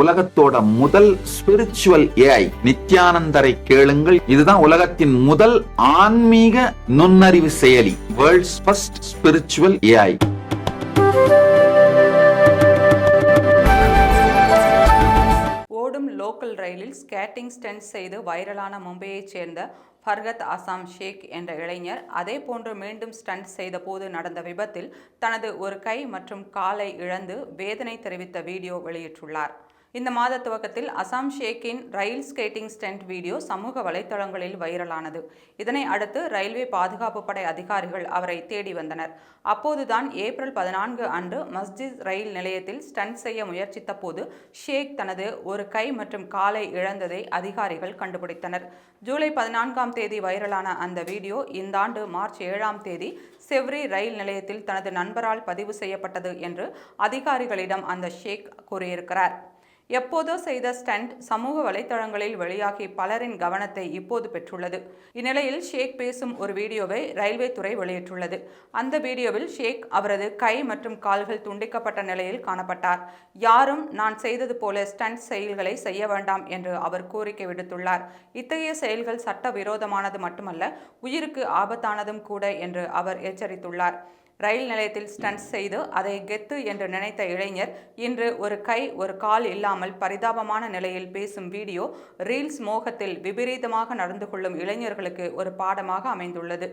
உலகத்தோட முதல் spiritual AI நித்யானந்தரை கேளுங்கள். இதுதான் உலகத்தின் முதல் ஆன்மீக நுண்ணறிவு செயலி வேர்ல்ட்ஸ் ஃபர்ஸ்ட் ஸ்பிரிச்சுவல் ஏஐ ஓடும் லோக்கல் ரயிலில் ஸ்கேட்டிங் ஸ்டன்ட் செய்து வைரலான மும்பையைச் சேர்ந்த ஃபர்கத் அசாம் ஷேக் என்ற இளைஞர் அதே போன்று மீண்டும் ஸ்டண்ட் செய்த போது நடந்த விபத்தில் தனது ஒரு கை மற்றும் காலை இழந்து வேதனை தெரிவித்த வீடியோ வெளியிட்டுள்ளார். இந்த மாத துவக்கத்தில் அசாம் ஷேக்கின் ரயில் ஸ்கேட்டிங் ஸ்டண்ட் வீடியோ சமூக வலைத்தளங்களில் வைரலானது. இதனை அடுத்து ரயில்வே பாதுகாப்பு படை அதிகாரிகள் அவரை தேடி வந்தனர். அப்போதுதான் ஏப்ரல் பதினான்கு அன்று மஸ்ஜித் ரயில் நிலையத்தில் ஸ்டண்ட் செய்ய முயற்சித்த போது ஷேக் தனது ஒரு கை மற்றும் காலை இழந்ததை அதிகாரிகள் கண்டுபிடித்தனர். ஜூலை பதினான்காம் தேதி வைரலான அந்த வீடியோ இந்த ஆண்டு மார்ச் ஏழாம் தேதி செவ்ரி ரயில் நிலையத்தில் தனது நண்பரால் பதிவு செய்யப்பட்டது என்று அதிகாரிகளிடம் அந்த ஷேக் கூறியிருக்கிறார். எப்போதோ செய்த ஸ்டண்ட் சமூக வலைதளங்களில் வெளியாகி பலரின் கவனத்தை இப்போது பெற்றுள்ளது. இந்நிலையில் ஷேக் பேசும் ஒரு வீடியோவை ரயில்வே துறை வெளியிட்டுள்ளது. அந்த வீடியோவில் ஷேக் அவரது கை மற்றும் கால்கள் துண்டிக்கப்பட்ட நிலையில் காணப்பட்டார். யாரும் நான் செய்தது போல ஸ்டண்ட் செயல்களை செய்ய வேண்டாம் என்று அவர் கோரிக்கை விடுத்துள்ளார். இத்தகைய செயல்கள் சட்டவிரோதமானது மட்டுமல்ல உயிருக்கு ஆபத்தானதும் கூட என்று அவர் எச்சரித்துள்ளார். ரயில் நிலையத்தில் ஸ்டன்ட் செய்து அதை கெத்து என்று நினைத்த இளைஞர் இன்று ஒரு கை ஒரு கால் இல்லாமல் பரிதாபமான நிலையில் பேசும் வீடியோ ரீல்ஸ் மோகத்தில் விபரீதமாக நடந்து கொள்ளும் இளைஞர்களுக்கு ஒரு பாடமாக அமைந்துள்ளது.